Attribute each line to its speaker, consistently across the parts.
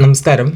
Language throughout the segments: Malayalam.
Speaker 1: നമസ്കാരം.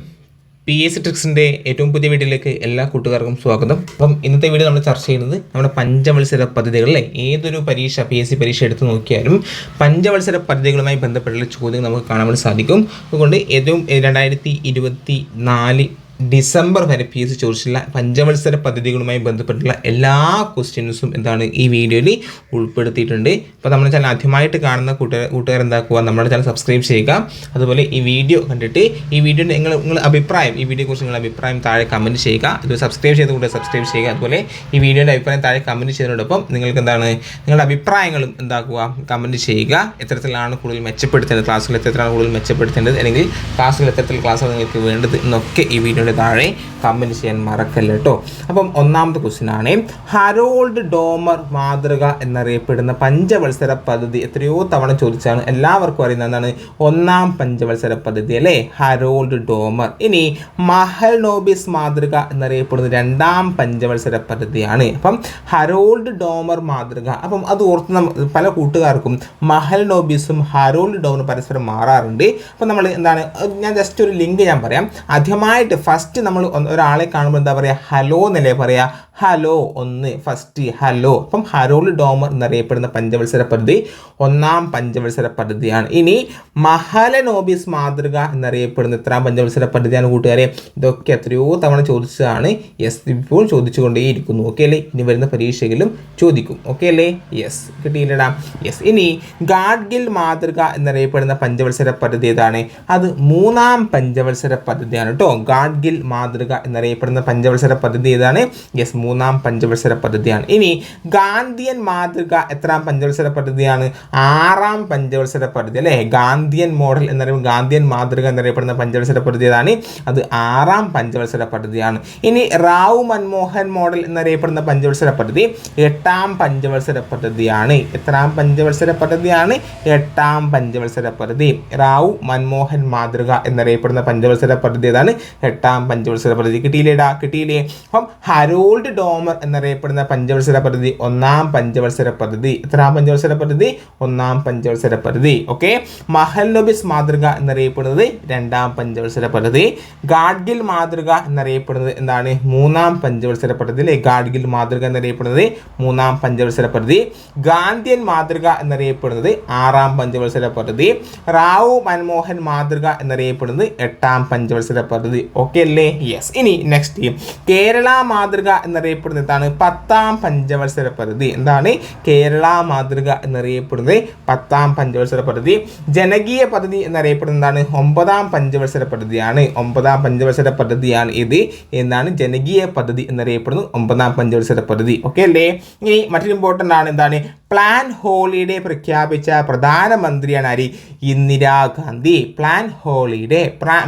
Speaker 1: പി എസ് ട്രിക്സിന്റെ ഏറ്റവും പുതിയ വീഡിയോയിലേക്ക് എല്ലാ കൂട്ടുകാർക്കും സ്വാഗതം. അപ്പം ഇന്നത്തെ വീഡിയോ നമ്മൾ ചർച്ച ചെയ്യുന്നത് നമ്മുടെ പഞ്ചവത്സര പദ്ധതികളിലെ ഏതൊരു പരീക്ഷ പി എസ് സി പരീക്ഷ എടുത്ത് നോക്കിയാലും പഞ്ചവത്സര പദ്ധതികളുമായി ബന്ധപ്പെട്ടുള്ള ചോദ്യങ്ങൾ നമുക്ക് കാണാൻ സാധിക്കും. അതുകൊണ്ട് ഏറ്റവും രണ്ടായിരത്തി ഇരുപത്തി നാല് ഡിസംബർ വരെ പി എസ് ചോദിച്ചിട്ടുള്ള പഞ്ചവത്സര പദ്ധതികളുമായി ബന്ധപ്പെട്ടുള്ള എല്ലാ ക്വസ്റ്റ്യൻസും എന്താണ് ഈ വീഡിയോയിൽ ഉൾപ്പെടുത്തിയിട്ടുണ്ട്. അപ്പോൾ നമ്മുടെ ചാനൽ ആദ്യമായിട്ട് കാണുന്ന കൂട്ടുകാർ കൂട്ടുകാർ എന്താക്കുക നമ്മുടെ ചാനൽ സബ്സ്ക്രൈബ് ചെയ്യുക. അതുപോലെ ഈ വീഡിയോ കണ്ടിട്ട് ഈ വീഡിയോ നിങ്ങൾ നിങ്ങൾ അഭിപ്രായം ഈ വീഡിയോയെക്കുറിച്ച് നിങ്ങളുടെ അഭിപ്രായം താഴെ കമന്റ് ചെയ്യുക. ഇത് സബ്സ്ക്രൈബ് ചെയ്ത് കൂടെ സബ്സ്ക്രൈബ് ചെയ്യുക. അതുപോലെ ഈ വീഡിയോയുടെ അഭിപ്രായം താഴെ കമന്റ് ചെയ്യുന്നതോടൊപ്പം നിങ്ങൾക്ക് എന്താണ് നിങ്ങളുടെ അഭിപ്രായങ്ങളും എന്താക്കുക കമന്റ് ചെയ്യുക. എത്തരത്തിലാണ് കൂടുതൽ മെച്ചപ്പെടുത്തേണ്ടത് ക്ലാസ്സുകൾ എത്തരത്തിലാണ് കൂടുതൽ മെച്ചപ്പെടുത്തേണ്ടത് അല്ലെങ്കിൽ ക്ലാസ്സുകൾ എത്തരത്തിൽ ക്ലാസ്സുകൾ നിങ്ങൾക്ക് വേണ്ടത് എന്നൊക്കെ ഈ വീഡിയോയുടെ താഴെ കമന്റ് ചെയ്യാൻ മറക്കല്ല കേട്ടോ അപ്പം ഒന്നാമത്തെ ക്വസ്റ്റ്യൻ ആണ് ഹരോൾഡ് ഡോമർ മാതൃക എന്നറിയപ്പെടുന്ന പഞ്ചവത്സര പദ്ധതി എത്രയോ തവണ ചോദിച്ചാണ് എല്ലാവർക്കും അറിയുന്ന എന്താണ്? ഒന്നാം പഞ്ചവത്സര പദ്ധതി അല്ലേ? ഹരോൾഡ് ഡോമർ ഇനി മഹൽ നോബിസ് മാതൃക എന്നറിയപ്പെടുന്ന രണ്ടാം പഞ്ചവത്സര പദ്ധതിയാണ്. അപ്പം ഹരോൾഡ് ഡോമർ മാതൃക. അപ്പം അത് ഓർത്ത് പല കൂട്ടുകാർക്കും മഹൽ നോബിസും ഹരോൾഡ് ഡോമറും പരസ്പരം മാറാറുണ്ട്. അപ്പം നമ്മൾ എന്താണ് ഞാൻ ജസ്റ്റ് ഒരു ലിങ്ക് ഞാൻ പറയാം. ആദ്യമായിട്ട് ഫസ്റ്റ് നമ്മൾ ഒരാളെ കാണുമ്പോൾ എന്താ പറയുക ഹലോ എന്നല്ലേ പറയുക ഹലോ ഒന്ന് ഫസ്റ്റ് ഹലോ അപ്പം ഹരോൾ ഡോമർ എന്നറിയപ്പെടുന്ന പഞ്ചവത്സര പദ്ധതി ഒന്നാം പഞ്ചവത്സര പദ്ധതിയാണ്. ഇനി മഹലനോബിസ് മാതൃക എന്നറിയപ്പെടുന്ന ഇത്രാം പഞ്ചവത്സര പദ്ധതിയാണ് കൂട്ടുകാരെ? ഇതൊക്കെ എത്രയോ തവണ ചോദിച്ചതാണ്. യെസ് ഇപ്പോൾ ചോദിച്ചുകൊണ്ടേയിരിക്കുന്നു. ഓക്കെ അല്ലേ? ഇനി വരുന്ന പരീക്ഷയിലും ചോദിക്കും. ഓക്കെ അല്ലേ? യെസ് കിട്ടിയില്ലടാ. യെസ് ഇനി ഗാഡ്ഗിൽ മാതൃക എന്നറിയപ്പെടുന്ന പഞ്ചവത്സര പദ്ധതി ഏതാണ്? അത് മൂന്നാം പഞ്ചവത്സര പദ്ധതിയാണ് കേട്ടോ. ഗാഡ്ഗിൽ മാതൃക എന്നറിയപ്പെടുന്ന പഞ്ചവത്സര പദ്ധതി ഏതാണ്? യെസ് മൂന്നാം പഞ്ചവത്സര പദ്ധതിയാണ്. ഇനി ഗാന്ധിയൻ മാതൃക എത്രാം പഞ്ചവത്സര പദ്ധതിയാണ്? ആറാം പഞ്ചവത്സര പദ്ധതി അല്ലേ? ഗാന്ധിയൻ മോഡൽ എന്നറിയുമ്പോൾ ഗാന്ധിയൻ മാതൃക എന്നറിയപ്പെടുന്ന പഞ്ചവത്സര പദ്ധതി ഏതാണ്? അത് ആറാം പഞ്ചവത്സര പദ്ധതിയാണ്. ഇനി റാവു മൻമോഹൻ മോഡൽ എന്നറിയപ്പെടുന്ന പഞ്ചവത്സര പദ്ധതി എട്ടാം പഞ്ചവത്സര പദ്ധതിയാണ്. എത്രാം പഞ്ചവത്സര പദ്ധതിയാണ്? എട്ടാം പഞ്ചവത്സര പദ്ധതി. റാവു മൻമോഹൻ മാതൃക എന്നറിയപ്പെടുന്ന പഞ്ചവത്സര പദ്ധതി ഏതാണ്? എട്ടാം പഞ്ചവത്സര പദ്ധതി. കിട്ടിയില്ലേടാ കിട്ടിയില്ലേ? അപ്പം ഹരോൾഡ് ഡോമർ എന്നറിയപ്പെടുന്ന പഞ്ചവത്സര പദ്ധതി ഒന്നാം പഞ്ചവത്സര പദ്ധതി. എത്രാം പഞ്ചവത്സര പദ്ധതി? ഒന്നാം പഞ്ചവത്സര പദ്ധതി. ഓക്കെ? മഹൽനോബിസ് മാതൃക എന്നറിയപ്പെടുന്നത് രണ്ടാം പഞ്ചവത്സര പദ്ധതി. ഗാഡ്ഗിൽ മാതൃക എന്നറിയപ്പെടുന്നത് എന്താണ്? മൂന്നാം പഞ്ചവത്സര പദ്ധതി അല്ലെ? ഗാഡ്ഗിൽ മാതൃക എന്നറിയപ്പെടുന്നത് മൂന്നാം പഞ്ചവത്സര പദ്ധതി. ഗാന്ധിയൻ മാതൃക എന്നറിയപ്പെടുന്നത് ആറാം പഞ്ചവത്സര പദ്ധതി. റാവു മൻമോഹൻ മാതൃക എന്നറിയപ്പെടുന്നത് എട്ടാം പഞ്ചവത്സര പദ്ധതി. ഓക്കെ? അല്ലേ? യെസ് ഇനി നെക്സ്റ്റ് കേരള മാതൃക എന്നറിയപ്പെടുന്ന എന്താണ്? പത്താം പഞ്ചവത്സര പദ്ധതി. എന്താണ്? കേരള മാതൃക എന്നറിയപ്പെടുന്നത് പത്താം പഞ്ചവത്സര പദ്ധതി. ജനകീയ പദ്ധതി എന്നറിയപ്പെടുന്നതാണ് എന്താണ്? ഒമ്പതാം പഞ്ചവത്സര പദ്ധതിയാണ്. ഒമ്പതാം പഞ്ചവത്സര പദ്ധതിയാണ് ഇത്. എന്നാണ് ജനകീയ പദ്ധതി എന്നറിയപ്പെടുന്നത്. ഒമ്പതാം പഞ്ചവത്സര പദ്ധതി. ഓക്കെ അല്ലേ? ഇനി മറ്റൊരു ഇമ്പോർട്ടന്റ് ആണ്. എന്താണ്? പ്ലാൻ ഹോളിഡേ പ്രഖ്യാപിച്ച പ്രധാനമന്ത്രിയാണ് ആര് Indira Gandhi plan holiday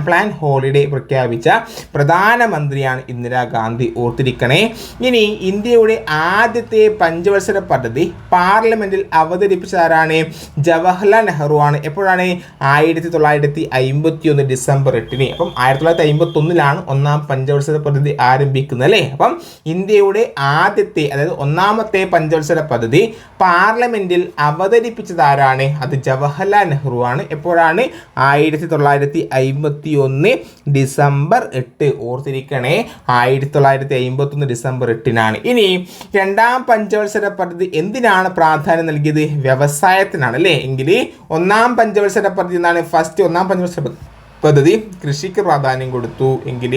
Speaker 1: plan holiday പ്രഖ്യാപിച്ച പ്രധാനമന്ത്രിയാണ് ഇന്ദിരാഗാന്ധി ഓർത്തിരിക്കണേ ഇനി ഇന്ത്യയുടെ ആദ്യത്തെ പഞ്ചവത്സര പദ്ധതി പാർലമെന്റിൽ അവതരിപ്പിച്ച ആരാണ് ജവഹർലാൽ നെഹ്റു ആണ്. എപ്പോഴാണ്? ആയിരത്തി തൊള്ളായിരത്തി അമ്പത്തി ഒന്ന് ഡിസംബർ എട്ടിന്. അപ്പം ആയിരത്തി തൊള്ളായിരത്തി അമ്പത്തി ഒന്നിലാണ് ഒന്നാം പഞ്ചവത്സര പദ്ധതി ആരംഭിക്കുന്നത് അല്ലേ? അപ്പം ഇന്ത്യയുടെ ആദ്യത്തെ അതായത് ഒന്നാമത്തെ പഞ്ചവത്സര പദ്ധതി പാർലമെന്റിൽ അവതരിപ്പിച്ചതാരാണ്? അത് ജവഹർലാൽ നെഹ്റു ആണ്. എപ്പോഴാണ്? ആയിരത്തി തൊള്ളായിരത്തി അമ്പത്തി ഒന്ന് ഡിസംബർ എട്ട്. ഓർത്തിരിക്കണേ. ആയിരത്തി തൊള്ളായിരത്തി അമ്പത്തി ഒന്ന് ഡിസംബർ എട്ടിനാണ്. ഇനി രണ്ടാം പഞ്ചവത്സര പദ്ധതി എന്തിനാണ് പ്രാധാന്യം നൽകിയത്? വ്യവസായത്തിനാണ് അല്ലേ? എങ്കിൽ ഒന്നാം പഞ്ചവത്സര പദ്ധതി എന്നാണ് ഫസ്റ്റ് ഒന്നാം പഞ്ചവത്സര പദ്ധതി കൃഷിക്ക് പ്രാധാന്യം കൊടുത്തു. എങ്കിൽ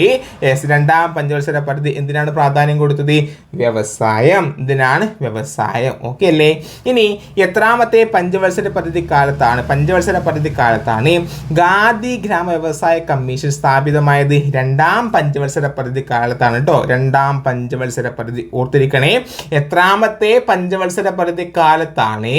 Speaker 1: രണ്ടാം പഞ്ചവത്സര പദ്ധതി എന്തിനാണ് പ്രാധാന്യം കൊടുത്തത്? വ്യവസായം. ഇതിനാണ് വ്യവസായം. ഓക്കെ അല്ലേ? ഇനി എത്രാമത്തെ പഞ്ചവത്സര പദ്ധതി കാലത്താണ്? പഞ്ചവത്സര പദ്ധതി കാലത്താണ് ഗാന്ധി ഗ്രാമ വ്യവസായ കമ്മീഷൻ സ്ഥാപിതമായത്. രണ്ടാം പഞ്ചവത്സര പദ്ധതി കാലത്താണ് കേട്ടോ രണ്ടാം പഞ്ചവത്സര പദ്ധതി. ഓർത്തിരിക്കണേ. എത്രാമത്തെ പഞ്ചവത്സര പദ്ധതി കാലത്താണ്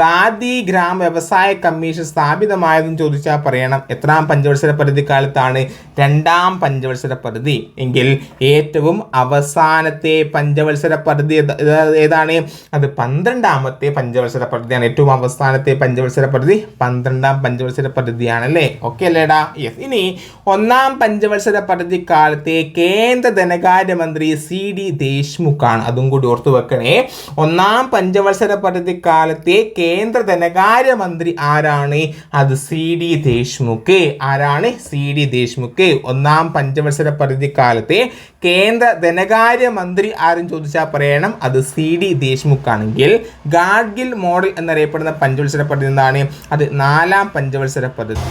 Speaker 1: ഗാന്ധി ഗ്രാമ വ്യവസായ കമ്മീഷൻ സ്ഥാപിതമായതെന്ന് ചോദിച്ചാൽ പറയണം. എത്രാം പഞ്ചവത്സര പദ്ധതി കാലത്താണ് രണ്ടാം പഞ്ചവത്സര പരിധി എങ്കിൽ ഏറ്റവും അവസാനത്തെ പഞ്ചവത്സര പരിധി ഏത- ഏത- ഏതാണ്? അത് പന്ത്രണ്ടാമത്തെ പഞ്ചവത്സര പരിധിയാണ് ഏറ്റവും അവസാനത്തെ പഞ്ചവത്സര പരിധി പന്ത്രണ്ടാം പഞ്ചവത്സര പരിധിയാണല്ലേ ഓക്കെ അല്ലേടാ? യെസ് ഇനി ഒന്നാം പഞ്ചവത്സര പരിധി കാലത്തെ കേന്ദ്ര ധനകാര്യമന്ത്രി സി ഡി ദേശ്മുഖാണ് അതും കൂടി ഓർത്തു വെക്കണേ. ഒന്നാം പഞ്ചവത്സര പരിധി കാലത്തെ കേന്ദ്ര ധനകാര്യമന്ത്രി ആരാണ്? അത് സി ഡി ദേശ്മുഖ് ആരാണ് ആരാണ് സി ഡി ദേശ്മുഖ് ഒന്നാം പഞ്ചവത്സര പരിധിക്കാലത്തെ കാലത്തെ കേന്ദ്ര ധനകാര്യ മന്ത്രി ആരും ചോദിച്ചാൽ പറയണം. അത് സി ഡി ദേശ്മുഖ് ആണെങ്കിൽ ഗാഡ്ഗിൽ മോഡൽ എന്നറിയപ്പെടുന്ന പഞ്ചവത്സര പദ്ധതി എന്താണ്? അത് നാലാം പഞ്ചവത്സര പദ്ധതി.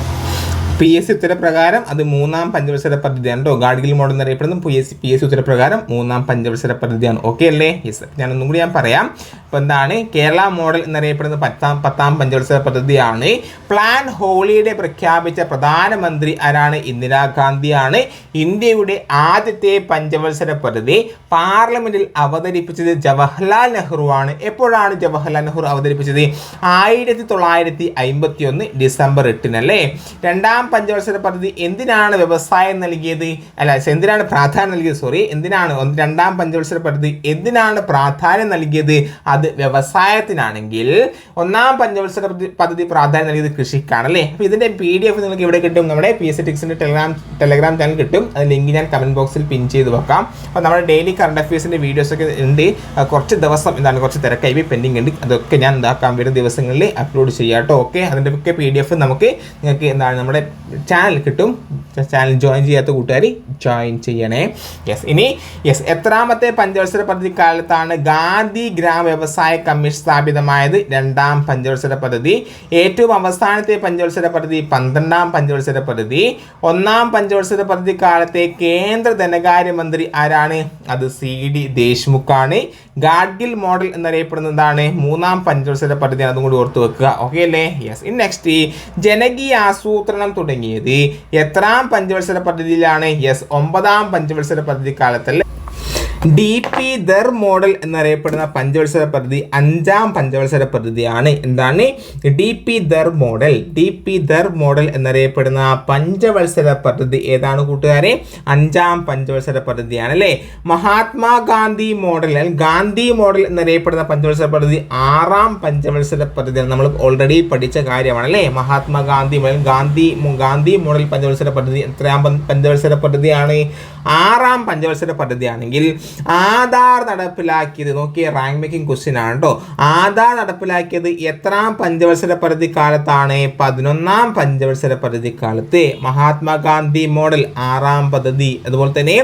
Speaker 1: പി എസ് സി ഉത്തരപ്രകാരം അത് മൂന്നാം പഞ്ചവത്സര പദ്ധതിയാണ് കേട്ടോ ഗാഡ്ഗിൽ മോഡൽ എന്നറിയപ്പെടുന്ന P S C P S C ഉത്തരപ്രകാരം മൂന്നാം പഞ്ചവത്സര പദ്ധതിയാണ്. ഓക്കെ അല്ലേ? യെസ് ഞാനൊന്നും കൂടി ഞാൻ പറയാം. അപ്പോൾ എന്താണ്? കേരള മോഡൽ എന്നറിയപ്പെടുന്ന പത്താം പത്താം പഞ്ചവത്സര പദ്ധതിയാണ്. പ്ലാൻ ഹോളിഡേ പ്രഖ്യാപിച്ച പ്രധാനമന്ത്രി ആരാണ്? ഇന്ദിരാഗാന്ധിയാണ്. ഇന്ത്യയുടെ ആദ്യത്തെ പഞ്ചവത്സര പദ്ധതി പാർലമെന്റിൽ അവതരിപ്പിച്ചത് ജവഹർലാൽ നെഹ്റു ആണ്. എപ്പോഴാണ് ജവഹർലാൽ നെഹ്റു അവതരിപ്പിച്ചത്? ആയിരത്തി തൊള്ളായിരത്തി അമ്പത്തി ഒന്ന് ഡിസംബർ എട്ടിനല്ലേ? രണ്ടാം പഞ്ചവത്സര പദ്ധതി എന്തിനാണ് വ്യവസായം നൽകിയത്? അല്ല എന്തിനാണ് പ്രാധാന്യം നൽകിയത്? സോറി എന്തിനാണ് രണ്ടാം പഞ്ചവത്സര പദ്ധതി എന്തിനാണ് പ്രാധാന്യം നൽകിയത്? അത് വ്യവസായത്തിനാണെങ്കിൽ ഒന്നാം പഞ്ചവത്സര പദ്ധതി- പ്രാധാന്യം നൽകിയത് കൃഷിക്കാണ് അല്ലേ? അപ്പോൾ ഇതിന്റെ പി ഡി എഫ് നിങ്ങൾക്ക് ഇവിടെ കിട്ടും. നമ്മുടെ പി എസ് സി ടിക്സിന്റെ ടെലഗ്രാം ടെലഗ്രാം ചാനൽ കിട്ടും. അത് ലിങ്ക് ഞാൻ കമന്റ് ബോക്സിൽ പിൻ ചെയ്ത് വെക്കാം. അപ്പോൾ നമ്മുടെ ഡെയിലി കറണ്ട് അഫയേഴ്സിന്റെ വീഡിയോസ് ഒക്കെ ഉണ്ട്. കുറച്ച് ദിവസം എന്താണ് കുറച്ച് തിരക്കായി പെൻഡിങ് ഉണ്ട്. അതൊക്കെ ഞാൻ എന്താക്കാം വരുന്ന ദിവസങ്ങളിൽ അപ്ലോഡ് ചെയ്യാം കേട്ടോ. ഓക്കെ അതിന്റെ ഒക്കെ പി ഡി എഫ് നമുക്ക് നിങ്ങൾക്ക് എന്താണ് നമ്മുടെ ചാനൽ കിട്ടും. ചാനൽ ജോയിൻ ചെയ്യാത്ത കൂട്ടുകാർ ജോയിൻ ചെയ്യണേ. യെസ് ഇനി യെസ് എത്രാമത്തെ പഞ്ചവത്സര പദ്ധതി കാലത്താണ് ഗാന്ധി ഗ്രാമ വ്യവസായ കമ്മീഷൻ സ്ഥാപിതമായത്. രണ്ടാം പഞ്ചവത്സര പദ്ധതി. ഏറ്റവും അവസാനത്തെ പഞ്ചവത്സര പദ്ധതി പന്ത്രണ്ടാം പഞ്ചവത്സര പദ്ധതി. ഒന്നാം പഞ്ചവത്സര പദ്ധതി കാലത്തെ കേന്ദ്ര ധനകാര്യമന്ത്രി ആരാണ്? അത് സി ഡി ദേശ്മുഖാണ് ഗാഡ്ഗിൽ മോഡൽ എന്നറിയപ്പെടുന്നതാണ്. മൂന്നാം പഞ്ചവത്സര പദ്ധതി അതും കൂടി ഓർത്ത് വെക്കുക. ഓക്കെ അല്ലേ? യെസ് ഇൻ നെക്സ്റ്റ് ജനകീയ ആസൂത്രണം തുടങ്ങിയത്. എത്രാം പഞ്ചവത്സര പദ്ധതിയിലാണ്? യെസ് ഒമ്പതാം പഞ്ചവത്സര പദ്ധതി കാലത്തല്ലേ ഡി പി ദർ മോഡൽ എന്നറിയപ്പെടുന്ന പഞ്ചവത്സര പദ്ധതി അഞ്ചാം പഞ്ചവത്സര പദ്ധതിയാണ്. എന്താണ്? D P Dhar model D P Dhar model എന്നറിയപ്പെടുന്ന പഞ്ചവത്സര പദ്ധതി ഏതാണ് കൂട്ടുകാരെ? അഞ്ചാം പഞ്ചവത്സര പദ്ധതിയാണ് അല്ലേ? മഹാത്മാഗാന്ധി മോഡൽ ഗാന്ധി മോഡൽ എന്നറിയപ്പെടുന്ന പഞ്ചവത്സര പദ്ധതി ആറാം പഞ്ചവത്സര പദ്ധതിയാണ്. നമ്മൾ ഓൾറെഡി പഠിച്ച കാര്യമാണ് അല്ലേ? മഹാത്മാഗാന്ധി മോഡൽ ഗാന്ധി ഗാന്ധി മോഡൽ പഞ്ചവത്സര പദ്ധതി എത്രയാം പഞ്ചവത്സര പദ്ധതിയാണ്? ആറാം പഞ്ചവത്സര പദ്ധതിയാണെങ്കിൽ ആധാർ നടപ്പിലാക്കിയത് നോക്കിയ റാങ്ക് മേക്കിംഗ് ക്വസ്റ്റ്യൻ ആണ് കേട്ടോ ആധാർ നടപ്പിലാക്കിയത് എത്രാം പഞ്ചവത്സര പരിധി കാലത്താണ്? പതിനൊന്നാം പഞ്ചവത്സര പരിധി കാലത്ത്. മഹാത്മാഗാന്ധി മോഡൽ ആറാം പദ്ധതി. അതുപോലെ തന്നെ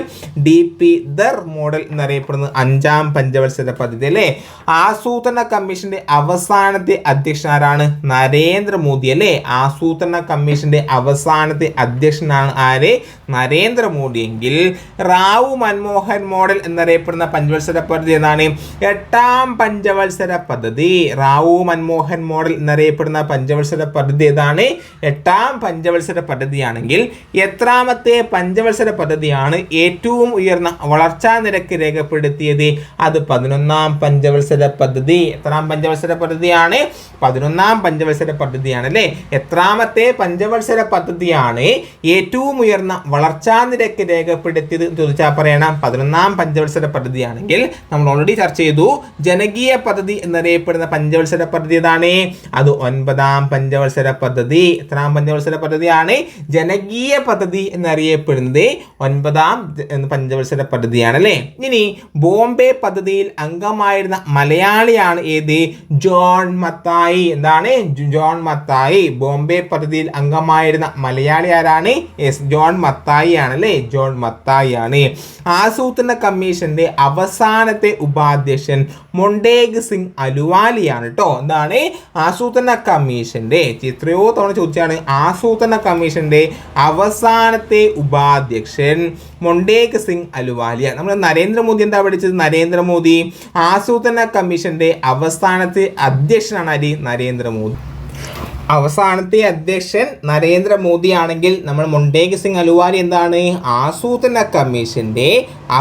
Speaker 1: ഡി പി ദർ മോഡൽ എന്നറിയപ്പെടുന്നത് അഞ്ചാം പഞ്ചവത്സര പദ്ധതി അല്ലേ? ആസൂത്രണ കമ്മീഷന്റെ അവസാനത്തെ അധ്യക്ഷനാരാണ് നരേന്ദ്രമോദി അല്ലേ? ആസൂത്രണ കമ്മീഷന്റെ അവസാനത്തെ അധ്യക്ഷനാണ് ആര്? നരേന്ദ്രമോദി എങ്കിൽ റാവു മൻമോഹൻ മോഡൽ എന്നറിയപ്പെടുന്ന പഞ്ചവത്സര പദ്ധതി എന്നാണ് എട്ടാം പഞ്ചവത്സര പദ്ധതി. റാവു മൻമോഹൻ മോഡൽ എന്നറിയപ്പെടുന്ന പഞ്ചവത്സര പദ്ധതി ഏതാണ്? എട്ടാം പഞ്ചവത്സര പദ്ധതിയാണെങ്കിൽ എത്രാമത്തെ പഞ്ചവത്സര പദ്ധതിയാണ് ഏറ്റവും ഉയർന്ന വളർച്ചാ നിരക്ക് രേഖപ്പെടുത്തിയത്? അത് പതിനൊന്നാം പഞ്ചവത്സര പദ്ധതി. എത്രാം പഞ്ചവത്സര പദ്ധതിയാണ്? പതിനൊന്നാം പഞ്ചവത്സര പദ്ധതിയാണ് അല്ലേ? എത്രാമത്തെ പഞ്ചവത്സര പദ്ധതിയാണ് ഏറ്റവും ഉയർന്ന വളർച്ചാ നിരക്ക് രേഖപ്പെടുത്തിയത് ചോദിച്ചാൽ പറയണം. പതിനൊന്നാം പഞ്ചവത്സര പദ്ധതിയാണെങ്കിൽ നമ്മൾ ഓൾറെഡി ചർച്ച ചെയ്തു ജനകീയ പദ്ധതി എന്നറിയപ്പെടുന്ന പഞ്ചവത്സര പദ്ധതി ഏതാണ്? അത് ഒൻപതാം പഞ്ചവത്സര പദ്ധതി. എത്രാം പഞ്ചവത്സര പദ്ധതിയാണ്? ജനകീയ പദ്ധതി എന്നറിയപ്പെടുന്നത് ഒൻപതാം പഞ്ചവത്സര പദ്ധതിയാണ് അല്ലേ? ഇനി ബോംബെ പദ്ധതിയിൽ അംഗമായിരുന്ന മലയാളിയാണ് ഏത്? ജോൺ മത്തായി. എന്താണ്? ജോൺ മത്തായി. ബോംബെ പദ്ധതിയിൽ അംഗമായിരുന്ന മലയാളി ആരാണ്? ജോൺ മത്തായി ആണ് അല്ലേ? ജോൺ മത്തായി ആണ് ആസൂത്രണ കമ്മീഷന്റെ അവസാനത്തെ ഉപാധ്യക്ഷൻ മൊണ്ടേഗ് സിംഗ് അലുവാലിയാണ് കേട്ടോ എന്താണ്? ആസൂത്രണ കമ്മീഷന്റെ. എത്രയോ തവണ ചോദിച്ചാണ് ആസൂത്രണ കമ്മീഷന്റെ അവസാനത്തെ ഉപാധ്യക്ഷൻ മൊണ്ടേഗ് സിംഗ് അലുവാലിയ നമ്മൾ നരേന്ദ്രമോദി എന്താ പഠിച്ചത്? നരേന്ദ്രമോദി ആസൂത്രണ കമ്മീഷന്റെ അവസാനത്തെ അധ്യക്ഷനാണ് അരി നരേന്ദ്രമോദി. അവസാനത്തെ അധ്യക്ഷൻ നരേന്ദ്രമോദി ആണെങ്കിൽ നമ്മൾ മൊണ്ടേഗ് സിംഗ് അലുവാലി എന്താണ്? ആസൂത്രണ കമ്മീഷന്റെ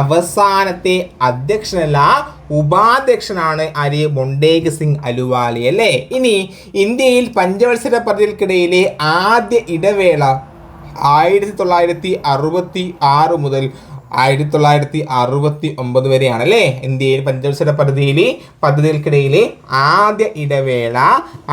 Speaker 1: അവസാനത്തെ അധ്യക്ഷനല്ല ഉപാധ്യക്ഷനാണ് ആര്? മൊണ്ടേഗ് സിംഗ് അലുവാലി അല്ലേ? ഇനി ഇന്ത്യയിൽ പഞ്ചവത്സര പദ്ധതികൾക്കിടയിലെ ആദ്യ ഇടവേള ആയിരത്തി തൊള്ളായിരത്തി അറുപത്തി ആറ് മുതൽ ആയിരത്തി തൊള്ളായിരത്തി അറുപത്തി ഒമ്പത് വരെയാണ് അല്ലേ ഇന്ത്യയിൽ പഞ്ചവത്സര പദ്ധതിയിൽ പദ്ധതികൾക്കിടയിലെ ആദ്യ ഇടവേള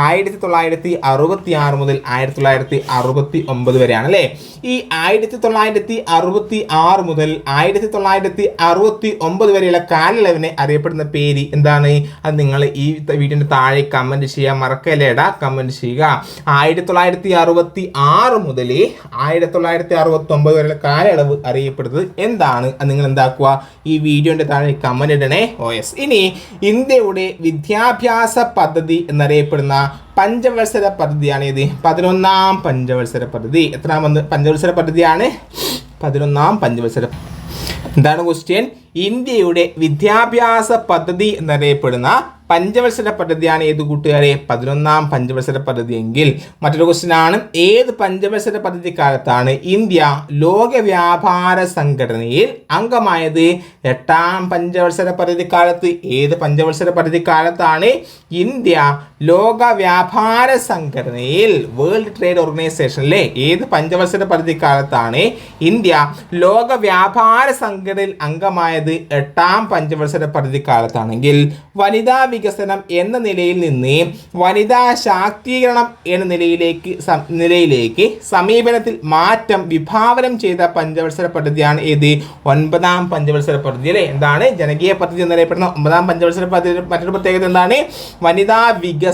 Speaker 1: ആയിരത്തി തൊള്ളായിരത്തി അറുപത്തി ആറ് മുതൽ ആയിരത്തി തൊള്ളായിരത്തി അറുപത്തി ഒമ്പത് വരെയാണ് അല്ലേ ഈ ആയിരത്തി തൊള്ളായിരത്തി അറുപത്തി ആറ് മുതൽ ആയിരത്തി തൊള്ളായിരത്തി അറുപത്തി ഒമ്പത് വരെയുള്ള കാലയളവിനെ അറിയപ്പെടുന്ന പേര് എന്താണ്? അത് നിങ്ങൾ ഈ വീഡിയോന്റെ താഴെ കമന്റ് ചെയ്യാൻ മറക്കല്ലേടാ കമന്റ് ചെയ്യുക ആയിരത്തി തൊള്ളായിരത്തി അറുപത്തി ആറ് മുതൽ ആയിരത്തി തൊള്ളായിരത്തി അറുപത്തി ഒമ്പത് വരെയുള്ള കാലയളവ് അറിയപ്പെടുന്നത് എന്താണ്? അത് നിങ്ങൾ എന്താക്കുക? ഈ വീഡിയോന്റെ താഴെ കമന്റ് ഇടണേ. ഓ എസ് ഇനി ഇന്ത്യയുടെ വിദ്യാഭ്യാസ പദ്ധതി എന്നറിയപ്പെടുന്ന പഞ്ചവത്സര പദ്ധതിയാണ് ഇത് പതിനൊന്നാം പഞ്ചവത്സര പദ്ധതി. എത്രാമത് പഞ്ചവത്സര പദ്ധതിയാണ്? പതിനൊന്നാം പഞ്ചവത്സര എന്താണ് ക്വസ്റ്റ്യൻ ഇന്ത്യയുടെ വിദ്യാഭ്യാസ പദ്ധതി എന്നറിയപ്പെടുന്ന പഞ്ചവത്സര പദ്ധതിയാണ് ഏത് കൂട്ടുകാരെ? പതിനൊന്നാം പഞ്ചവത്സര പദ്ധതി എങ്കിൽ മറ്റൊരു ക്വസ്റ്റ്യൻ ആണ്. ഏത് പഞ്ചവത്സര പദ്ധതി കാലത്താണ് ഇന്ത്യ ലോക വ്യാപാര സംഘടനയിൽ അംഗമായത്? എട്ടാം പഞ്ചവത്സര പദ്ധതി കാലത്ത് ഏത് പഞ്ചവത്സര പദ്ധതി കാലത്താണ് ഇന്ത്യ ലോക വ്യാപാര സംഘടനയിൽ വേൾഡ് ട്രേഡ് ഓർഗനൈസേഷനിലെ ഏത് പഞ്ചവത്സര പദ്ധതി കാലത്താണ് ഇന്ത്യ ലോക വ്യാപാര സംഘടനയിൽ അംഗമായത് എട്ടാം പഞ്ചവത്സര പദ്ധതി കാലത്താണെങ്കിൽ വനിതാ വികസനം എന്ന നിലയിൽ നിന്ന് വനിതാ ശാക്തീകരണം എന്ന നിലയിലേക്ക് നിലയിലേക്ക് സമീപനത്തിൽ മാറ്റം വിഭാവനം ചെയ്ത പഞ്ചവത്സര പദ്ധതിയാണ് ഏത്? ഒൻപതാം പഞ്ചവത്സര പദ്ധതി അല്ലേ? എന്താണ്? ജനകീയ പദ്ധതി എന്നറിയപ്പെടുന്ന ഒമ്പതാം പഞ്ചവത്സര പദ്ധതി മറ്റൊരു പ്രത്യേകത എന്താണ്? വനിതാ വികസനം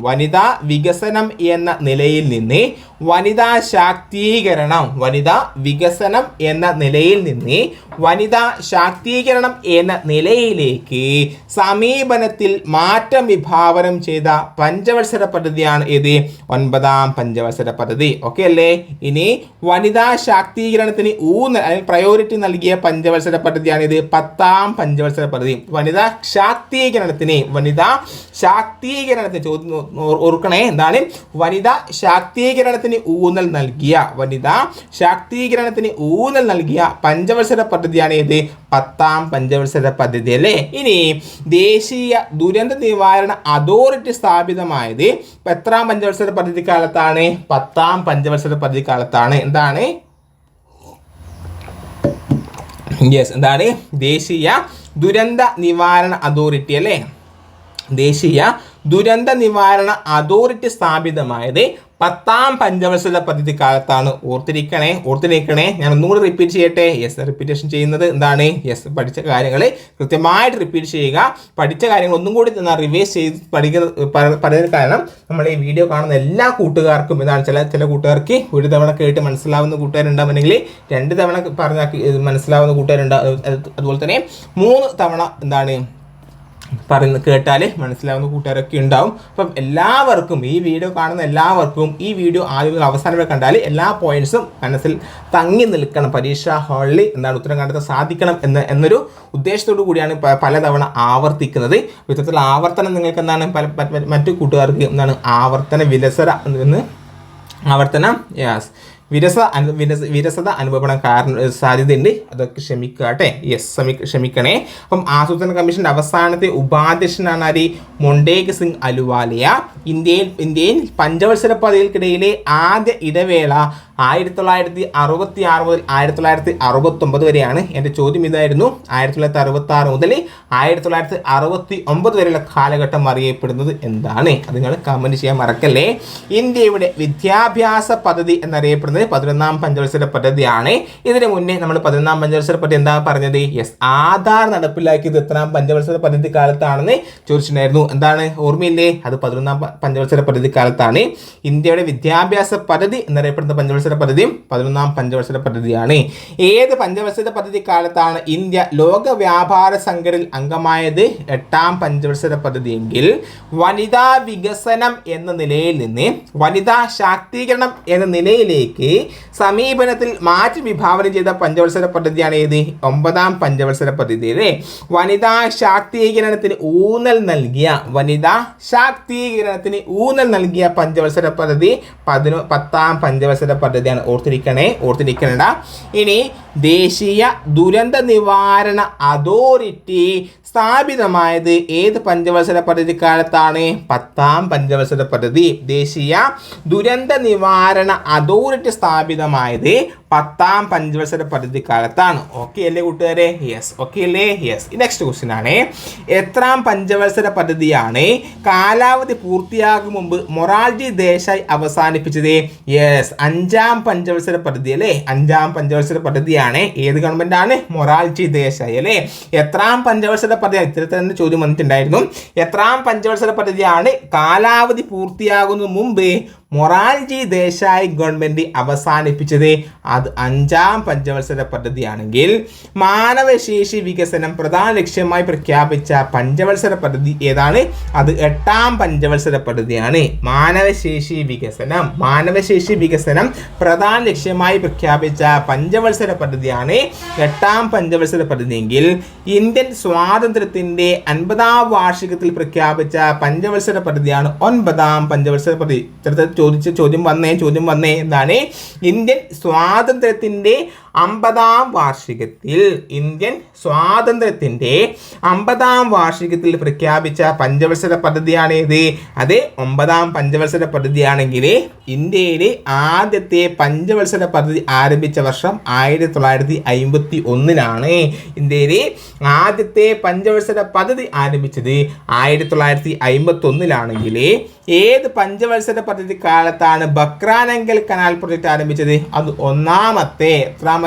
Speaker 1: വനിതാ വികസനം എന്ന നിലയിൽ നിന്ന് വനിതാ ശാക്തീകരണം വനിതാ വികസനം എന്ന നിലയിൽ നിന്ന് വനിതാ ശാക്തീകരണം എന്ന നിലയിലേക്ക് സമീപനത്തിൽ മാറ്റം വിഭാവനം ചെയ്ത പഞ്ചവത്സര പദ്ധതിയാണ് ഇത് ഒൻപതാം പഞ്ചവത്സര പദ്ധതി. ഓക്കെ അല്ലേ? ഇനി വനിതാ ശാക്തീകരണത്തിന് ഊന്നൽ അല്ലെങ്കിൽ പ്രയോറിറ്റി നൽകിയ പഞ്ചവത്സര പദ്ധതിയാണ് ഇത് പത്താം പഞ്ചവത്സര പദ്ധതി. വനിതാ ശാക്തീകരണത്തിന് വനിതാ ശാക്തീകരണത്തിന് ചോദ്യം ഓർക്കണേ. എന്താണ്? വനിതാ ശാക്തീകരണത്തിന് ഊന്നൽ നൽകിയ വനിതാ ശാക്തീകരണത്തിന് ഊന്നൽ നൽകിയ പഞ്ചവത്സര പദ്ധതിയാണ് ഏത് പത്താം പഞ്ചവത്സര പദ്ധതി അല്ലേ? ഇനി ദേശീയ ദുരന്ത നിവാരണ അതോറിറ്റി സ്ഥാപിതമായത് എത്രാം പഞ്ചവത്സര പദ്ധതി കാലത്താണ്? പത്താം പഞ്ചവത്സര പദ്ധതി കാലത്താണ്. എന്താണ്? യെസ് എന്താണ്? ദേശീയ ദുരന്ത നിവാരണ അതോറിറ്റി അല്ലേ? ദേശീയ ദുരന്ത നിവാരണ അതോറിറ്റി സ്ഥാപിതമായത് പത്താം പഞ്ചവത്സര പദ്ധതി കാലത്താണ്. ഓർത്തിരിക്കണേ ഓർത്തിരിക്കണേ. ഞാൻ ഒന്നുകൂടി റിപ്പീറ്റ് ചെയ്യട്ടെ. യെസ് റിപ്പീറ്റേഷൻ ചെയ്യുന്നത് എന്താണ്? യെസ് പഠിച്ച കാര്യങ്ങൾ കൃത്യമായിട്ട് റിപ്പീറ്റ് ചെയ്യുക. പഠിച്ച കാര്യങ്ങൾ ഒന്നും കൂടി റിവേഴ്സ് ചെയ്ത് പഠിക്കുന്ന പ- പറയുന്നതിന് കാരണം നമ്മൾ ഈ വീഡിയോ കാണുന്ന എല്ലാ കൂട്ടുകാർക്കും എന്താണ് ചില ചില കൂട്ടുകാർക്ക് ഒരു തവണ കേട്ട് മനസ്സിലാവുന്ന കൂട്ടുകാരുണ്ടാവുന്നെങ്കിൽ രണ്ട് തവണ പറഞ്ഞാൽ മനസ്സിലാവുന്ന കൂട്ടുകാരുണ്ടാവും അത് അതുപോലെ തന്നെ മൂന്ന് തവണ എന്താണ് പറയുന്ന കേട്ടാൽ മനസ്സിലാവുന്ന കൂട്ടുകാരൊക്കെ ഉണ്ടാവും. അപ്പം എല്ലാവർക്കും ഈ വീഡിയോ കാണുന്ന എല്ലാവർക്കും ഈ വീഡിയോ ആദ്യം മുതൽ അവസാനം വരെ കണ്ടാൽ എല്ലാ പോയിന്റ്സും മനസ്സിൽ തങ്ങി നിൽക്കണം. പരീക്ഷാ ഹാളിൽ എന്താണ് ഉത്തരം കണ്ടെത്താൻ സാധിക്കണം എന്ന് എന്നൊരു ഉദ്ദേശത്തോടു കൂടിയാണ് പലതവണ ആവർത്തിക്കുന്നത്. ഇത്തരത്തിൽ ആവർത്തനം നിങ്ങൾക്ക് എന്താണ് പല മറ്റു കൂട്ടുകാർക്ക് എന്താണ് ആവർത്തന വിലസര എന്ന് ആവർത്തനം? യാസ് വിരസ അനു വിരസ വിരസത അനുഭവപ്പെടാൻ കാരണം സാധ്യതയുണ്ട്. അതൊക്കെ ക്ഷമിക്കുക കേട്ടെ യെസ് ശ്രമി ക്ഷമിക്കണേ. അപ്പം ആസൂത്രണ കമ്മീഷന്റെ അവസാനത്തെ ഉപാധ്യക്ഷനാണ് ആര്? മൊണ്ടേക് സിംഗ് അലുവാലിയ. ഇന്ത്യയിൽ ഇന്ത്യയിൽ പഞ്ചവത്സര പദ്ധതികൾക്കിടയിലെ ആദ്യ ഇടവേള ആയിരത്തി തൊള്ളായിരത്തി അറുപത്തി ആറ് മുതൽ ആയിരത്തി തൊള്ളായിരത്തി അറുപത്തൊമ്പത് വരെയാണ്. എന്റെ ചോദ്യം ഇതായിരുന്നു. ആയിരത്തി തൊള്ളായിരത്തി അറുപത്തി ആറ് മുതൽ ആയിരത്തി തൊള്ളായിരത്തി അറുപത്തി ഒമ്പത് വരെയുള്ള കാലഘട്ടം അറിയപ്പെടുന്നത് എന്താണ്? അത് നിങ്ങൾ കമന്റ് ചെയ്യാൻ മറക്കല്ലേ? ഇന്ത്യയുടെ വിദ്യാഭ്യാസ പദ്ധതി എന്നറിയപ്പെടുന്നത് പതിനൊന്നാം പഞ്ചവത്സര പദ്ധതിയാണ്. ഇതിന് മുന്നേ നമ്മൾ പതിനൊന്നാം പഞ്ചവത്സര പദ്ധതി എന്താ പറഞ്ഞത്? യെസ് ആധാർ നടപ്പിലാക്കിയത് എത്രാം പഞ്ചവത്സര പദ്ധതി കാലത്താണെന്ന് ചോദിച്ചിട്ടുണ്ടായിരുന്നു. എന്താണ്? ഓർമ്മയില്ലേ? അത് പതിനൊന്നാം പഞ്ചവത്സര പദ്ധതി കാലത്താണ്. ഇന്ത്യയുടെ വിദ്യാഭ്യാസ പദ്ധതി എന്നറിയപ്പെടുന്ന പഞ്ചവത്സര പദ്ധതിയും പതിനൊന്നാം പഞ്ചവത്സര പദ്ധതിയാണ്. ഏത് പഞ്ചവത്സര പദ്ധതി കാലത്താണ് ഇന്ത്യ ലോക വ്യാപാര സംഘടനയിൽ അംഗമായത്? എട്ടാം പഞ്ചവത്സര പദ്ധതിയെങ്കിൽ വനിതാ വികസനം എന്ന നിലയിൽ നിന്ന് വനിതാ ശാക്തീകരണം എന്ന നിലയിലേക്ക് സമീപനത്തിൽ മാറ്റി വിഭാവനം ചെയ്ത പഞ്ചവത്സര പദ്ധതിയാണ് ഏത്? ഒമ്പതാം പഞ്ചവത്സര പദ്ധതി അല്ലേ? വനിതാ ശാക്തീകരണത്തിന് ഊന്നൽ നൽകിയ വനിതാ ശാക്തീകരണത്തിന് ഊന്നൽ നൽകിയ പഞ്ചവത്സര പദ്ധതി പതിനൊ പത്താം പഞ്ചവത്സര പദ്ധതിയാണ്. ഓർത്തിരിക്കണേ ഓർത്തിരിക്കണ ഇനി ദേശീയ ദുരന്ത നിവാരണ അതോറിറ്റി സ്ഥാപിതമായത് ഏത് പഞ്ചവത്സര പദ്ധതി കാലത്താണ്? പത്താം പഞ്ചവത്സര പദ്ധതി. ദേശീയ ദുരന്ത നിവാരണ അതോറിറ്റി സ്ഥാപിതമായത് പത്താം പഞ്ചവത്സര പദ്ധതി കാലത്താണ് ഓക്കെ അല്ലേ കൂട്ടുകാരെ? യെസ് ഓക്കെ അല്ലേ? യെസ് നെക്സ്റ്റ് ക്വസ്റ്റ്യൻ ആണ്. എത്രാം പഞ്ചവത്സര പദ്ധതിയാണ് കാലാവധി പൂർത്തിയാകും മുമ്പ് മൊറാൾജി ദേശായി അവസാനിപ്പിച്ചത്? യെസ് അഞ്ചാം പഞ്ചവത്സര പദ്ധതി അല്ലേ? അഞ്ചാം പഞ്ചവത്സര പദ്ധതിയാണ് ഏത് ഗവൺമെന്റ് ആണ്? മൊറാൾജി ദേശായി അല്ലേ? എത്രാം പഞ്ചവത്സര പദ്ധതി ഇത്തരത്തിൽ തന്നെ ചോദ്യം വന്നിട്ടുണ്ടായിരുന്നു. എത്രാം പഞ്ചവത്സര പദ്ധതിയാണ് കാലാവധി പൂർത്തിയാകുന്ന മുമ്പ് മൊറാർജി ദേശായി ഗവൺമെന്റ് അവസാനിപ്പിച്ചത്. അത് അഞ്ചാം പഞ്ചവത്സര പദ്ധതിയാണെങ്കിൽ മാനവശേഷി വികസനം പ്രധാന ലക്ഷ്യമായി പ്രഖ്യാപിച്ച പഞ്ചവത്സര പദ്ധതി ഏതാണ്? അത് എട്ടാം പഞ്ചവത്സര പദ്ധതിയാണ്. മാനവശേഷി വികസനം. മാനവശേഷി വികസനം പ്രധാന ലക്ഷ്യമായി പ്രഖ്യാപിച്ച പഞ്ചവത്സര പദ്ധതിയാണ് എട്ടാം പഞ്ചവത്സര പദ്ധതിയെങ്കിൽ ഇന്ത്യൻ സ്വാതന്ത്ര്യത്തിന്റെ അൻപതാം വാർഷികത്തിൽ പ്രഖ്യാപിച്ച പഞ്ചവത്സര പദ്ധതിയാണ് ഒൻപതാം പഞ്ചവത്സര പദ്ധതി. ചോദിച്ച ചോദ്യം വന്നേ ചോദ്യം വന്നേ എന്താണ്? ഇന്ത്യൻ സ്വാതന്ത്ര്യത്തിന്റെ അമ്പതാം വാർഷികത്തിൽ ഇന്ത്യൻ സ്വാതന്ത്ര്യത്തിന്റെ അമ്പതാം വാർഷികത്തിൽ പ്രഖ്യാപിച്ച പഞ്ചവത്സര പദ്ധതിയാണ് ഏത് അത് ഒമ്പതാം പഞ്ചവത്സര പദ്ധതിയാണെങ്കിൽ ഇന്ത്യയിലെ ആദ്യത്തെ പഞ്ചവത്സര പദ്ധതി ആരംഭിച്ച വർഷം ആയിരത്തി തൊള്ളായിരത്തി അമ്പത്തി ഒന്നിനാണ് ഇന്ത്യയിലെ ആദ്യത്തെ പഞ്ചവത്സര പദ്ധതി ആരംഭിച്ചത് ആയിരത്തി തൊള്ളായിരത്തി അമ്പത്തി ഒന്നിലാണെങ്കിൽ ഏത് പഞ്ചവത്സര പദ്ധതി കാലത്താണ് ബക്രാനങ്കൽ കനാൽ പ്രൊജക്റ്റ് ആരംഭിച്ചത്? അത് ഒന്നാമത്തെ എത്രാമത്തെ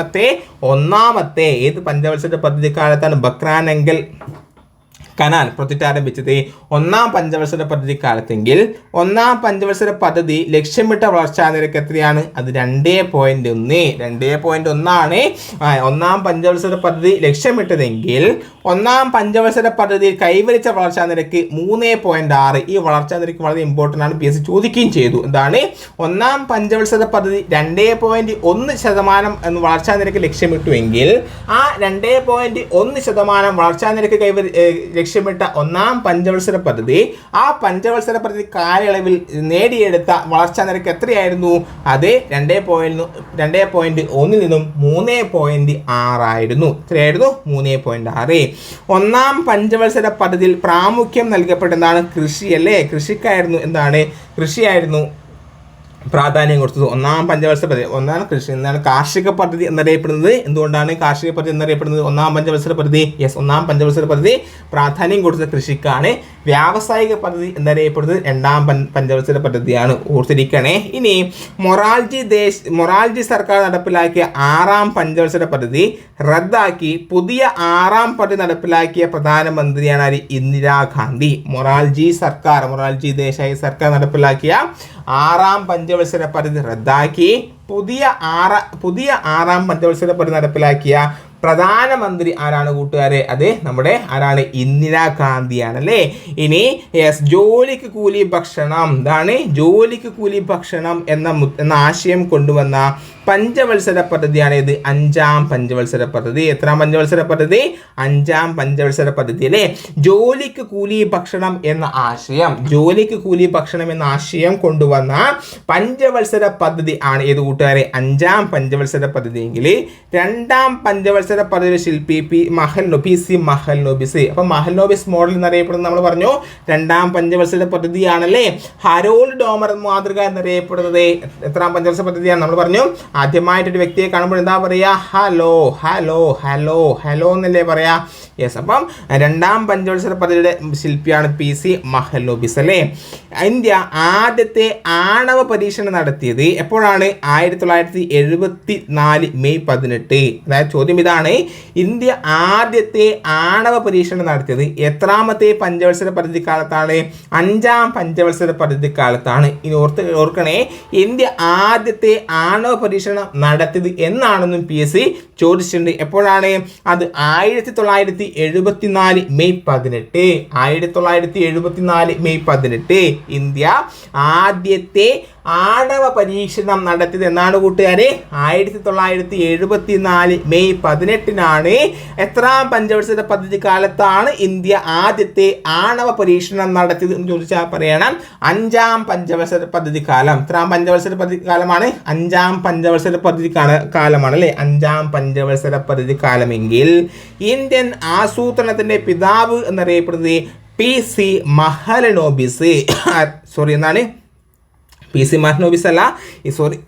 Speaker 1: ഒന്നാമത്തെ ഏത് പഞ്ചവത്സര പദ്ധതി കാലത്താണ് ബക്രാനങ്കൽ? കനാൽ പ്രൊജക്റ്റ് ആരംഭിച്ചത് ഒന്നാം പഞ്ചവത്സര പദ്ധതി കാലത്തെങ്കിൽ ഒന്നാം പഞ്ചവത്സര പദ്ധതി ലക്ഷ്യമിട്ട വളർച്ചാ നിരക്ക് എത്രയാണ്? അത് രണ്ടേ പോയിന്റ് ഒന്ന്. രണ്ടേ പോയിന്റ് ഒന്നാണ്. ഒന്നാം പഞ്ചവത്സര പദ്ധതി ലക്ഷ്യമിട്ടതെങ്കിൽ ഒന്നാം പഞ്ചവത്സര പദ്ധതി കൈവരിച്ച വളർച്ചാ നിരക്ക് മൂന്ന് പോയിന്റ് ആറ്. ഈ വളർച്ചാ നിരക്ക് വളരെ ഇമ്പോർട്ടന്റ് ആണ്. പി എസ് ചോദിക്കുകയും ചെയ്തു. എന്താണ്? ഒന്നാം പഞ്ചവത്സര പദ്ധതി രണ്ടേ പോയിന്റ് ഒന്ന് ശതമാനം എന്ന് വളർച്ചാ നിരക്ക് ലക്ഷ്യമിട്ടുവെങ്കിൽ ആ രണ്ടേ പോയിന്റ് ഒന്ന് ശതമാനം വളർച്ചാ നിരക്ക് കൈവരി ലക്ഷ്യമിട്ട ഒന്നാം പഞ്ചവത്സര പദ്ധതി. ആ പഞ്ചവത്സര പദ്ധതി കാലയളവിൽ നേടിയെടുത്ത വളർച്ചാ നിരക്ക് എത്രയായിരുന്നു? അത് രണ്ടേ പോയിന്റ് രണ്ടേ പോയിന്റ് ഒന്നിൽ നിന്നും മൂന്ന് പോയിന്റ് ആറായിരുന്നു എത്രയായിരുന്നു? മൂന്ന് പോയിന്റ് ആറ്. ഒന്നാം പഞ്ചവത്സര പദ്ധതിയിൽ പ്രാമുഖ്യം നൽകപ്പെട്ടതാണ് കൃഷി അല്ലേ? കൃഷിക്കായിരുന്നു എന്താണ്? കൃഷിയായിരുന്നു പ്രാധാന്യം കൊടുത്തത്. ഒന്നാം പഞ്ചവത്സര പദ്ധതി ഒന്നാണ് കൃഷി എന്താണ് കാർഷിക പദ്ധതി എന്നറിയപ്പെടുന്നത് എന്തുകൊണ്ടാണ് കാർഷിക പദ്ധതി എന്നറിയപ്പെടുന്നത്? ഒന്നാം പഞ്ചവത്സര പദ്ധതി യെസ് ഒന്നാം പഞ്ചവത്സര പദ്ധതി പ്രാധാന്യം കൊടുത്ത കൃഷിക്കാണ്. വ്യാവസായിക പദ്ധതി എന്നറിയപ്പെടുന്നത് രണ്ടാം പഞ്ചവത്സര പദ്ധതിയാണ്. ഓർത്തിരിക്കണേ. ഇനി മൊറാൾജി ദേശ് മൊറാൾജി സർക്കാർ നടപ്പിലാക്കിയ ആറാം പഞ്ചവത്സര പദ്ധതി റദ്ദാക്കി പുതിയ ആറാം പദ്ധതി നടപ്പിലാക്കിയ പ്രധാനമന്ത്രിയാണ് ഇന്ദിരാഗാന്ധി. മൊറാൾജി സർക്കാർ മൊറാൾജി ദേശായി സർക്കാർ നടപ്പിലാക്കിയ ആറാം പഞ്ചവത്സര പദ്ധതി റദ്ദാക്കി. പുതിയ ആറ പുതിയ ആറാം പഞ്ചവത്സര പദ്ധതി നടപ്പിലാക്കിയ പ്രധാനമന്ത്രി ആരാണ് കൂട്ടുകാരെ? അത് നമ്മുടെ ആരാണ്? ഇന്ദിരാഗാന്ധിയാണ് അല്ലേ ഇനി യെസ് ജോലിക്ക് കൂലി ഭക്ഷണം. ഇതാണ് ജോലിക്ക് കൂലി ഭക്ഷണം എന്ന എന്ന ആശയം കൊണ്ടുവന്ന പഞ്ചവത്സര പദ്ധതിയാണ് ഇത്. അഞ്ചാം പഞ്ചവത്സര പദ്ധതി. എത്രാം പഞ്ചവത്സര പദ്ധതി? അഞ്ചാം പഞ്ചവത്സര പദ്ധതി അല്ലേ? ജോലിക്ക് കൂലി ഭക്ഷണം എന്ന ആശയം. ജോലിക്ക് കൂലി ഭക്ഷണം എന്ന ആശയം കൊണ്ടുവന്ന പഞ്ചവത്സര പദ്ധതി ആണ് ഏത് കൂട്ടുകാരെ? അഞ്ചാം പഞ്ചവത്സര പദ്ധതി എങ്കിൽ രണ്ടാം പഞ്ചവത്സര പദ്ധതി ശില്പി P Mahalanobis C Mahalanobis. അപ്പൊ മഹൽ നോബിസ് മോഡൽ എന്നറിയപ്പെടുന്നത് നമ്മൾ പറഞ്ഞു രണ്ടാം പഞ്ചവത്സര പദ്ധതിയാണല്ലേ? ഹരോൾഡ് ഡോമർ മാതൃക എന്നറിയപ്പെടുന്നത്. എത്രാം പഞ്ചവത്സര പദ്ധതിയാണ് നമ്മൾ പറഞ്ഞു. ആദ്യമായിട്ടൊരു വ്യക്തിയെ കാണുമ്പോൾ എന്താ പറയുക? ഹലോ ഹലോ ഹലോ ഹലോ എന്നല്ലേ പറയാ? യെസ് അപ്പം രണ്ടാം പഞ്ചവത്സര പദ്ധതിയുടെ ശില്പിയാണ് പി സി മഹലോബിസ് അല്ലേ ഇന്ത്യ ആദ്യത്തെ ആണവ പരീക്ഷണം നടത്തിയത് എപ്പോഴാണ്? ആയിരത്തി തൊള്ളായിരത്തി എഴുപത്തി നാല് മെയ് പതിനെട്ട്. അതായത് ചോദ്യം ഇതാണ് ഇന്ത്യ ആദ്യത്തെ ആണവ പരീക്ഷണം നടത്തിയത് എത്രാമത്തെ പഞ്ചവത്സര പദ്ധതി കാലത്താണ് അഞ്ചാം പഞ്ചവത്സര പദ്ധതി കാലത്താണ് ഇനി ഓർത്ത് ഓർക്കണേ ഇന്ത്യ ആദ്യത്തെ ആണവ പരീക്ഷണം നടത്തിയത് എന്നാണെന്നും പി എസ് സി ചോദിച്ചിട്ടുണ്ട്. എപ്പോഴാണ്? അത് ആയിരത്തി തൊള്ളായിരത്തി എഴുപത്തിനാല് മെയ് പതിനെട്ട്. ആയിരത്തി തൊള്ളായിരത്തി എഴുപത്തിനാല് മെയ് പതിനെട്ട്. ഇന്ത്യ ആദ്യത്തെ ആണവ പരീക്ഷണം നടത്തിയത് എന്നാണ് കൂട്ടുകാരെ? ആയിരത്തി തൊള്ളായിരത്തി എഴുപത്തി നാല് മെയ് പതിനെട്ടിനാണ് എത്രാം പഞ്ചവത്സര പദ്ധതി കാലത്താണ് ഇന്ത്യ ആദ്യത്തെ ആണവ പരീക്ഷണം നടത്തിയത് എന്ന് ചോദിച്ചാൽ പറയണം. അഞ്ചാം പഞ്ചവത്സര പദ്ധതി കാലം. എത്രാം പഞ്ചവത്സര പദ്ധതി കാലമാണ്? അഞ്ചാം പഞ്ചവത്സര പദ്ധതി കാലമാണ് അല്ലേ? അഞ്ചാം പഞ്ചവത്സര പദ്ധതി കാലമെങ്കിൽ ഇന്ത്യൻ ആസൂത്രണത്തിന്റെ പിതാവ് എന്നറിയപ്പെടുന്നത് പി സി മഹലനോബിസ്. സോറി എന്താണ്? പി സി മഹ്നോബിസ് അല്ല ഈ സോറി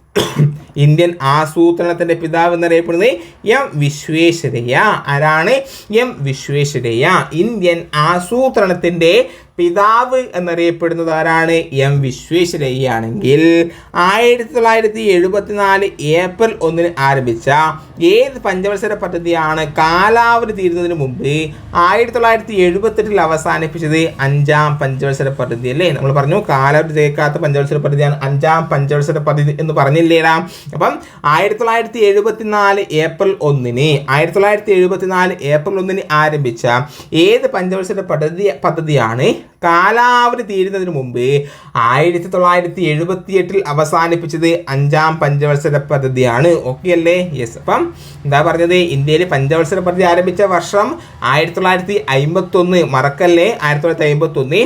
Speaker 1: ഇന്ത്യൻ ആസൂത്രണത്തിന്റെ പിതാവ് എന്നറിയപ്പെടുന്നത് എം വിശ്വേശ്വരയ്യ. ആരാണ്? എം വിശ്വേശ്വരയ്യ. ഇന്ത്യൻ ആസൂത്രണത്തിന്റെ പിതാവ് എന്നറിയപ്പെടുന്നത് ആരാണ്? എം വിശ്വേശ്വരയ്യാണെങ്കിൽ. ആയിരത്തി തൊള്ളായിരത്തി എഴുപത്തിനാല് ഏപ്രിൽ ഒന്നിന് ആരംഭിച്ച ഏത് പഞ്ചവത്സര പദ്ധതിയാണ് കാലാവധി തീരുന്നതിന് മുമ്പ് ആയിരത്തി തൊള്ളായിരത്തി എഴുപത്തെട്ടിൽ അവസാനിപ്പിച്ചത് അഞ്ചാം പഞ്ചവത്സര പദ്ധതി അല്ലേ? നമ്മൾ പറഞ്ഞു കാലാവധി തേക്കാത്ത പഞ്ചവത്സര പദ്ധതിയാണ് അഞ്ചാം പഞ്ചവത്സര പദ്ധതി എന്ന് പറഞ്ഞില്ലേടാ. അപ്പം ആയിരത്തി തൊള്ളായിരത്തി എഴുപത്തിനാല് ഏപ്രിൽ ഒന്നിന് ആയിരത്തി തൊള്ളായിരത്തി എഴുപത്തിനാല് ഏപ്രിൽ ഒന്നിന് ആരംഭിച്ച ഏത് പഞ്ചവത്സര പദ്ധതി പദ്ധതിയാണ് കാലാവധി തീരുന്നതിന് മുമ്പ് ആയിരത്തി തൊള്ളായിരത്തി എഴുപത്തി എട്ടിൽ അവസാനിപ്പിച്ചത് അഞ്ചാം പഞ്ചവത്സര പദ്ധതിയാണ്. ഓക്കെ അല്ലേ? യെസ് അപ്പം എന്താ പറഞ്ഞത്? ഇന്ത്യയിൽ പഞ്ചവത്സര പദ്ധതി ആരംഭിച്ച വർഷം ആയിരത്തി തൊള്ളായിരത്തി അമ്പത്തി ഒന്ന് മറക്കല്ലേ? ആയിരത്തി തൊള്ളായിരത്തി അമ്പത്തി ഒന്ന്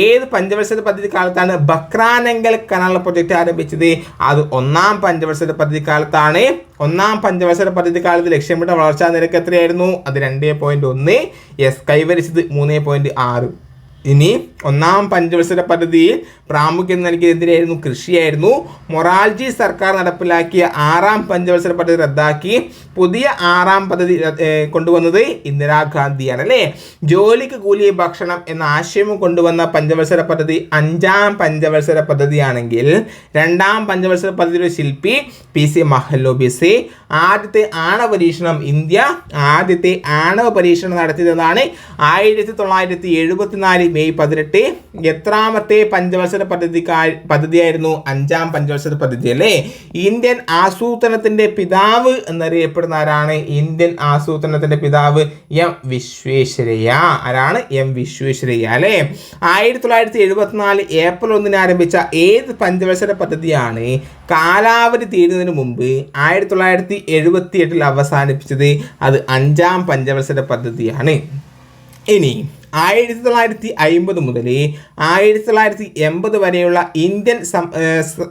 Speaker 1: ഏത് പഞ്ചവത്സര പദ്ധതി കാലത്താണ് ബക്രാനങ്കൽ കനാൽ പ്രൊജക്ട് ആരംഭിച്ചത്? അത് ഒന്നാം പഞ്ചവത്സര പദ്ധതി കാലത്താണ് ഒന്നാം പഞ്ചവത്സര പദ്ധതി കാലത്ത് ലക്ഷ്യമിട്ട വളർച്ചാ നിരക്ക് എത്രയായിരുന്നു? അത് രണ്ടേ പോയിന്റ് ഒന്ന്. എസ് കൈവരിച്ചത് മൂന്നേ പോയിന്റ് ആറ്. ഇനി ഒന്നാം പഞ്ചവത്സര പദ്ധതിയിൽ പ്രാമുഖ്യം നൽകിയതിനെതിരെയായിരുന്നു കൃഷിയായിരുന്നു. മൊറാൽജി സർക്കാർ നടപ്പിലാക്കിയ ആറാം പഞ്ചവത്സര പദ്ധതി റദ്ദാക്കി. പുതിയ ആറാം പദ്ധതി കൊണ്ടുവന്നത് ഇന്ദിരാഗാന്ധിയാണ് അല്ലേ ജോലിക്ക് കൂലി ഭക്ഷണം എന്ന ആശയം കൊണ്ടുവന്ന പഞ്ചവത്സര പദ്ധതി അഞ്ചാം പഞ്ചവത്സര പദ്ധതിയാണെങ്കിൽ രണ്ടാം പഞ്ചവത്സര പദ്ധതിയുടെ ശില്പി പി സി മഹലോബിസി ആദ്യത്തെ ആണവ പരീക്ഷണം ഇന്ത്യ ആദ്യത്തെ ആണവ പരീക്ഷണം നടത്തിയതാണ് ആയിരത്തി തൊള്ളായിരത്തി എഴുപത്തിനാല് മെയ് പതിനെട്ട്. എത്രാമത്തെ പഞ്ചവത്സര പദ്ധതി പദ്ധതിയായിരുന്നു? അഞ്ചാം പഞ്ചവത്സര പദ്ധതി അല്ലേ? ഇന്ത്യൻ ആസൂത്രണത്തിന്റെ പിതാവ് എന്നറിയപ്പെടുന്ന ആരാണ്? ഇന്ത്യൻ ആസൂത്രണത്തിന്റെ പിതാവ് എം വിശ്വേശ്വരയ്യ. ആരാണ്? എം വിശ്വേശ്വരയ്യ അല്ലേ? ആയിരത്തി തൊള്ളായിരത്തി എഴുപത്തിനാല് ഏപ്രിൽ ഒന്നിന് ആരംഭിച്ച ഏത് പഞ്ചവത്സര പദ്ധതിയാണ് കാലാവധി തീരുന്നതിന് മുമ്പ് ആയിരത്തി തൊള്ളായിരത്തി എഴുപത്തി എട്ടിൽ അവസാനിപ്പിച്ചത്? അത് അഞ്ചാം പഞ്ചവത്സര പദ്ധതിയാണ്. ഇനി ആയിരത്തി തൊള്ളായിരത്തി അയിമ്പത് മുതൽ ആയിരത്തി തൊള്ളായിരത്തി എൺപത് വരെയുള്ള ഇന്ത്യൻ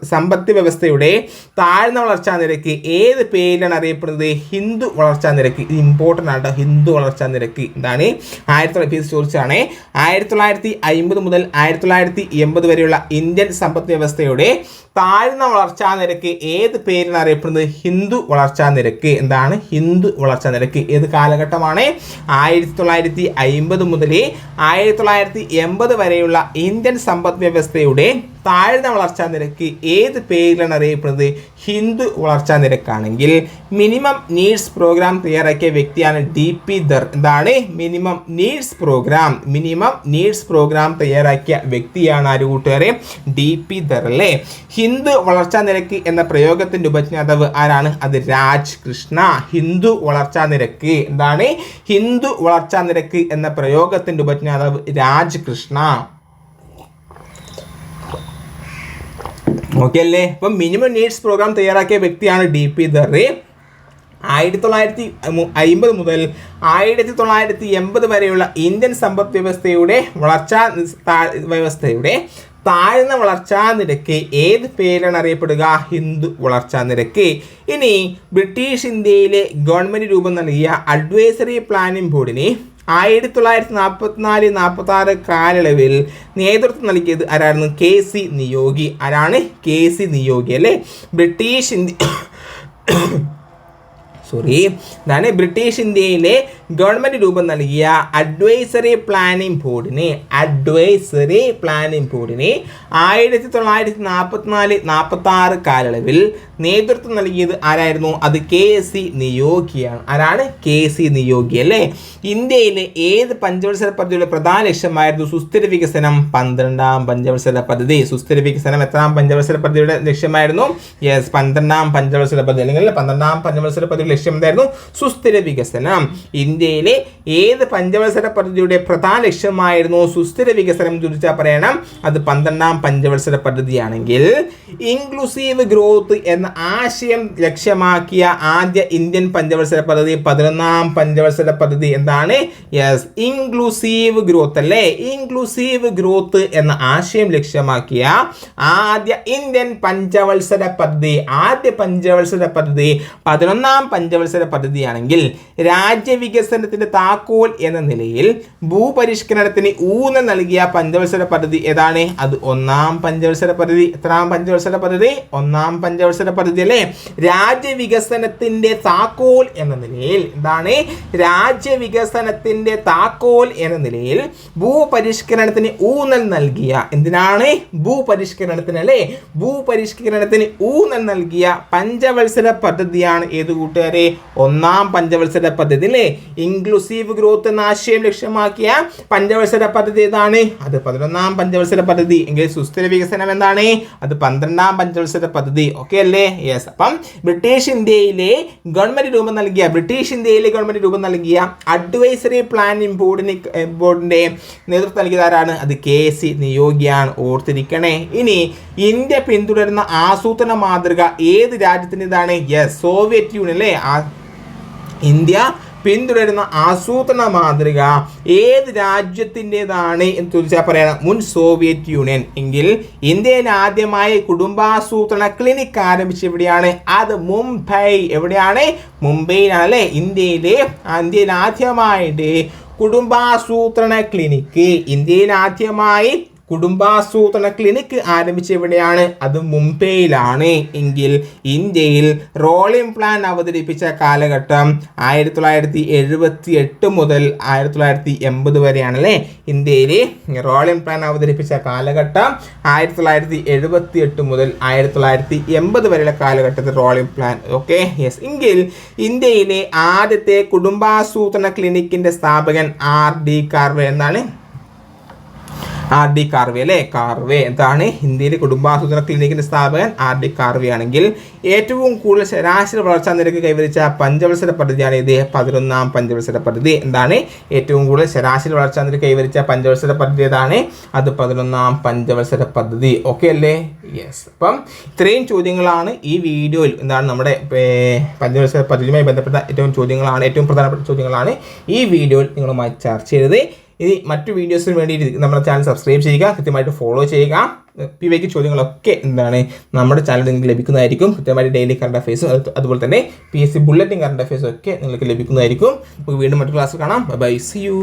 Speaker 1: സമ്പത്ത് വ്യവസ്ഥയുടെ താഴ്ന്ന വളർച്ചാ നിരക്ക് ഏത് പേരിലാണ് അറിയപ്പെടുന്നത്? ഹിന്ദു വളർച്ചാ നിരക്ക്. ഇത് ഇമ്പോർട്ടന്റ് ആണ് ഹിന്ദു വളർച്ചാ നിരക്ക്. എന്താണ്? ആയിരത്തി തൊള്ളായിരത്തി ചോദിച്ചാണ് ആയിരത്തി തൊള്ളായിരത്തി അയിമ്പത് മുതൽ ആയിരത്തി തൊള്ളായിരത്തി എൺപത് വരെയുള്ള ഇന്ത്യൻ സമ്പത്ത് വ്യവസ്ഥയുടെ താഴ്ന്ന വളർച്ചാ നിരക്ക് ഏത് പേരിലാണ് അറിയപ്പെടുന്നത്? ഹിന്ദു വളർച്ചാ നിരക്ക്. എന്താണ്? ഹിന്ദു വളർച്ചാ നിരക്ക്. ഏത് കാലഘട്ടമാണ്? ആയിരത്തി തൊള്ളായിരത്തി അയിമ്പത് മുതൽ ആയിരത്തി തൊള്ളായിരത്തി എൺപത് വരെയുള്ള ഇന്ത്യൻ സമ്പദ് വ്യവസ്ഥയുടെ താഴ്ന്ന വളർച്ചാ നിരക്ക് ഏത് പേരിലാണ് അറിയപ്പെടുന്നത്? ഹിന്ദു വളർച്ചാ നിരക്കാണെങ്കിൽ മിനിമം നീഡ്സ് പ്രോഗ്രാം തയ്യാറാക്കിയ വ്യക്തിയാണ് ഡി പി ദർ എന്താണ്? Minimum needs programme. Minimum needs programme തയ്യാറാക്കിയ വ്യക്തിയാണ് ആര് കൂട്ടുകാരെ? ഡി പി ദർ അല്ലേ? ഹിന്ദു വളർച്ചാ നിരക്ക് എന്ന പ്രയോഗത്തിന്റെ ഉപജ്ഞാതാവ് ആരാണ്? അത് രാജ് കൃഷ്ണ. ഹിന്ദു വളർച്ചാ നിരക്ക്. എന്താണ്? ഹിന്ദു വളർച്ചാ നിരക്ക് എന്ന പ്രയോഗത്തിന്റെ ഉപജ്ഞാതാവ് രാജ് കൃഷ്ണ. ഓക്കെ അല്ലേ അപ്പം മിനിമം നീഡ്സ് പ്രോഗ്രാം തയ്യാറാക്കിയ വ്യക്തിയാണ് ഡി പി ദറി ആയിരത്തി തൊള്ളായിരത്തി അമ്പത് മുതൽ ആയിരത്തി തൊള്ളായിരത്തി എൺപത് വരെയുള്ള ഇന്ത്യൻ സമ്പദ് വ്യവസ്ഥയുടെ വളർച്ചാ വ്യവസ്ഥയുടെ താഴ്ന്ന വളർച്ചാ നിരക്ക് ഏത് പേരാണ് അറിയപ്പെടുക? ഹിന്ദു വളർച്ചാ നിരക്ക്. ഇനി ബ്രിട്ടീഷ് ഇന്ത്യയിലെ ഗവൺമെന്റ് രൂപം നൽകിയ അഡ്വൈസറി പ്ലാനിംഗ് ബോർഡിനെ ആയിരത്തി തൊള്ളായിരത്തി നാൽപ്പത്തിനാല് നാൽപ്പത്തി ആറ് കാലയളവിൽ നേതൃത്വം നൽകിയത് ആരായിരുന്നു? K C Neogy. ആരാണ്? കെ സി നിയോഗി അല്ലേ? ബ്രിട്ടീഷ് ഇന്ത്യ സോറി എന്താണ് ബ്രിട്ടീഷ് ഇന്ത്യയിലെ ഗവൺമെന്റ് രൂപം നൽകിയ അഡ്വൈസറി പ്ലാനിംഗ് ബോർഡിനെ അഡ്വൈസറി പ്ലാനിംഗ് ബോർഡിനെ ആയിരത്തി തൊള്ളായിരത്തി നാൽപ്പത്തിനാല് നാൽപ്പത്തി ആറ് കാലയളവിൽ നേതൃത്വം നൽകിയത് ആരായിരുന്നു? അത് കെ എസ് സി നിയോഗിയാണ്. ആരാണ്? കെ സി നിയോഗി അല്ലേ? ഇന്ത്യയിലെ ഏത് പഞ്ചവത്സര പദ്ധതിയുടെ പ്രധാന ലക്ഷ്യമായിരുന്നു സുസ്ഥിര വികസനം? പന്ത്രണ്ടാം പഞ്ചവത്സര പദ്ധതി. സുസ്ഥിര വികസനം എത്രാം പഞ്ചവത്സര പദ്ധതിയുടെ ലക്ഷ്യമായിരുന്നു? യെസ് പന്ത്രണ്ടാം പഞ്ചവത്സര പദ്ധതി. അല്ലെങ്കിൽ പന്ത്രണ്ടാം പഞ്ചവത്സര പദ്ധതിയുടെ ലക്ഷ്യം എന്തായിരുന്നു? സുസ്ഥിര വികസനം. ഇന്ത്യയിലെ ഏത് പഞ്ചവത്സര പദ്ധതിയുടെ പ്രധാന ലക്ഷ്യമായിരുന്നു? സുസ്ഥിര വികസനം ചോദിച്ചാൽ പറയണം. അത് പന്ത്രണ്ടാം പഞ്ചവത്സര പദ്ധതിയാണെങ്കിൽ ഇൻക്ലൂസീവ് ഗ്രോത്ത് എന്ന ആശയം ലക്ഷ്യമാക്കിയ ആദ്യ ഇന്ത്യൻ പഞ്ചവത്സര പദ്ധതി പതിനൊന്നാം പഞ്ചവത്സര പദ്ധതി എന്താണ്? യെസ് ഇൻക്ലൂസീവ് ഗ്രോത്ത് അല്ലേ? ഇൻക്ലൂസീവ് ഗ്രോത്ത് എന്ന ആശയം ലക്ഷ്യമാക്കിയ ആദ്യ ഇന്ത്യൻ പഞ്ചവത്സര പദ്ധതി ആദ്യ പഞ്ചവത്സര പദ്ധതി പതിനൊന്നാം പഞ്ചവത്സര പദ്ധതിയാണെങ്കിൽ രാജ്യവികസന വികസനത്തിന്റെ താക്കോൽ എന്ന നിലയിൽ ഭൂപരിഷ്കരണത്തിന് ഊന്നൽ നൽകിയ പഞ്ചവത്സര പദ്ധതി ഏതാണ്? അത് ഒന്നാം പഞ്ചവത്സര പദ്ധതി. എത്രാം പഞ്ചവത്സര പദ്ധതി? ഒന്നാം പഞ്ചവത്സര പദ്ധതി അല്ലേ? രാജ്യവികസനത്തിന്റെ താക്കോൽ എന്ന നിലയിൽ എന്താണ്? രാജ്യവികസനത്തിന്റെ താക്കോൽ എന്ന നിലയിൽ ഭൂപരിഷ്കരണത്തിന് ഊന്നൽ നൽകിയ എന്തിനാണ്? ഭൂപരിഷ്കരണത്തിന് അല്ലേ? ഭൂപരിഷ്കരണത്തിന് ഊന്നൽ നൽകിയ പഞ്ചവത്സര പദ്ധതിയാണ് ഏത് കൂട്ടുകാരെ? ഒന്നാം പഞ്ചവത്സര പദ്ധതി അല്ലേ? ഇൻക്ലൂസീവ് ഗ്രോത്ത് എന്ന ആശയം ലക്ഷ്യമാക്കിയ പഞ്ചവത്സര പദ്ധതി ഏതാണ്? അത് പതിനൊന്നാം പഞ്ചവത്സര പദ്ധതി. എങ്കിൽ സുസ്ഥിര വികസനം എന്താണ്? അത് പന്ത്രണ്ടാം പഞ്ചവത്സര പദ്ധതി. ഓക്കെ അല്ലേ? യെസ് അപ്പം ബ്രിട്ടീഷ് ഇന്ത്യയിലെ ഗവൺമെന്റ് രൂപം നൽകിയ ബ്രിട്ടീഷ് ഇന്ത്യയിലെ ഗവൺമെന്റ് രൂപം നൽകിയ അഡ്വൈസറി പ്ലാനിംഗ് ബോർഡിന് ബോർഡിന്റെ നേതൃത്വം നൽകിയത് ആരാണ്? അത് കെ സി നിയോഗിയാണ്. ഓർത്തിരിക്കണേ. ഇനി ഇന്ത്യ പിന്തുടരുന്ന ആസൂത്രണ മാതൃക ഏത് രാജ്യത്തിന്റെതാണ്? യെസ് സോവിയറ്റ് യൂണിയൻ അല്ലേ? ഇന്ത്യ പിന്തുടരുന്ന ആസൂത്രണ മാതൃക ഏത് രാജ്യത്തിന്റെതാണ് എന്ന് ചോദിച്ചാൽ പറയണം മുൻ സോവിയറ്റ് യൂണിയൻ. എങ്കിൽ ഇന്ത്യയിൽ ആദ്യമായി കുടുംബാസൂത്രണ ക്ലിനിക് ആരംഭിച്ച എവിടെയാണ് അത് മുംബൈ. എവിടെയാണ്? മുംബൈയിലാണ് അല്ലേ ഇന്ത്യയിലെ ഇന്ത്യയിൽ ആദ്യമായിട്ട് കുടുംബാസൂത്രണ ക്ലിനിക്ക് ഇന്ത്യയിൽ ആദ്യമായി കുടുംബാസൂത്രണ ക്ലിനിക് ആരംഭിച്ച എവിടെയാണ് അത് മുംബൈയിലാണ്. എങ്കിൽ ഇന്ത്യയിൽ റോളിംഗ് പ്ലാൻ അവതരിപ്പിച്ച കാലഘട്ടം ആയിരത്തി തൊള്ളായിരത്തി എഴുപത്തി എട്ട് മുതൽ ആയിരത്തി തൊള്ളായിരത്തി എൺപത് വരെയാണ് അല്ലേ ഇന്ത്യയിൽ റോളിംഗ് പ്ലാൻ അവതരിപ്പിച്ച കാലഘട്ടം ആയിരത്തി തൊള്ളായിരത്തി എഴുപത്തി എട്ട് മുതൽ ആയിരത്തി തൊള്ളായിരത്തി എൺപത് വരെയുള്ള കാലഘട്ടത്തിൽ റോളിംഗ് പ്ലാൻ ഓക്കെ യെസ് എങ്കിൽ ഇന്ത്യയിലെ ആദ്യത്തെ കുടുംബാസൂത്രണ ക്ലിനിക്കിന്റെ സ്ഥാപകൻ ആർ ഡി കാർവെ. എന്നാണ് ആർ ഡി കാർവേ അല്ലേ? കാർവേ എന്താണ്? ഇന്ത്യയിലെ കുടുംബാസൂത്രണ ക്ലിനിക്കിന്റെ സ്ഥാപകൻ ആർ ഡി കാർവേ ആണെങ്കിൽ ഏറ്റവും കൂടുതൽ ശരാശരി വളർച്ചാ നിരക്ക് കൈവരിച്ച പഞ്ചവത്സര പദ്ധതിയാണ് ഇത്. പതിനൊന്നാം പഞ്ചവത്സര പദ്ധതി. എന്താണ്? ഏറ്റവും കൂടുതൽ ശരാശരി വളർച്ചാ നിരക്ക് കൈവരിച്ച പഞ്ചവത്സര പദ്ധതി ഏതാണ്? അത് പതിനൊന്നാം പഞ്ചവത്സര പദ്ധതി. ഓക്കെ അല്ലേ? യെസ് അപ്പം ഇത്രയും ചോദ്യങ്ങളാണ് ഈ വീഡിയോയിൽ എന്താണ് നമ്മുടെ പഞ്ചവത്സര പദ്ധതിയുമായി ബന്ധപ്പെട്ട ഏറ്റവും ചോദ്യങ്ങളാണ് ഏറ്റവും പ്രധാനപ്പെട്ട ചോദ്യങ്ങളാണ് ഈ വീഡിയോയിൽ നിങ്ങളുമായി ചർച്ച ചെയ്തത്. ഇനി മറ്റു വീഡിയോസിന് വേണ്ടിയിട്ട് നമ്മുടെ ചാനൽ സബ്സ്ക്രൈബ് ചെയ്യുക കൃത്യമായിട്ട് ഫോളോ ചെയ്യുക. പി വൈക്ക് ചോദ്യങ്ങളൊക്കെ എന്താണ് നമ്മുടെ ചാനൽ നിങ്ങൾക്ക് ലഭിക്കുന്നതായിരിക്കും. കൃത്യമായിട്ട് ഡെയിലി കറണ്ട് അഫയേഴ്സും അതുപോലെ തന്നെ P S C bulletin current അഫയേഴ്സും ഒക്കെ നിങ്ങൾക്ക് ലഭിക്കുന്നതായിരിക്കും. നമുക്ക് വീണ്ടും മറ്റു ക്ലാസ് കാണാം. By C U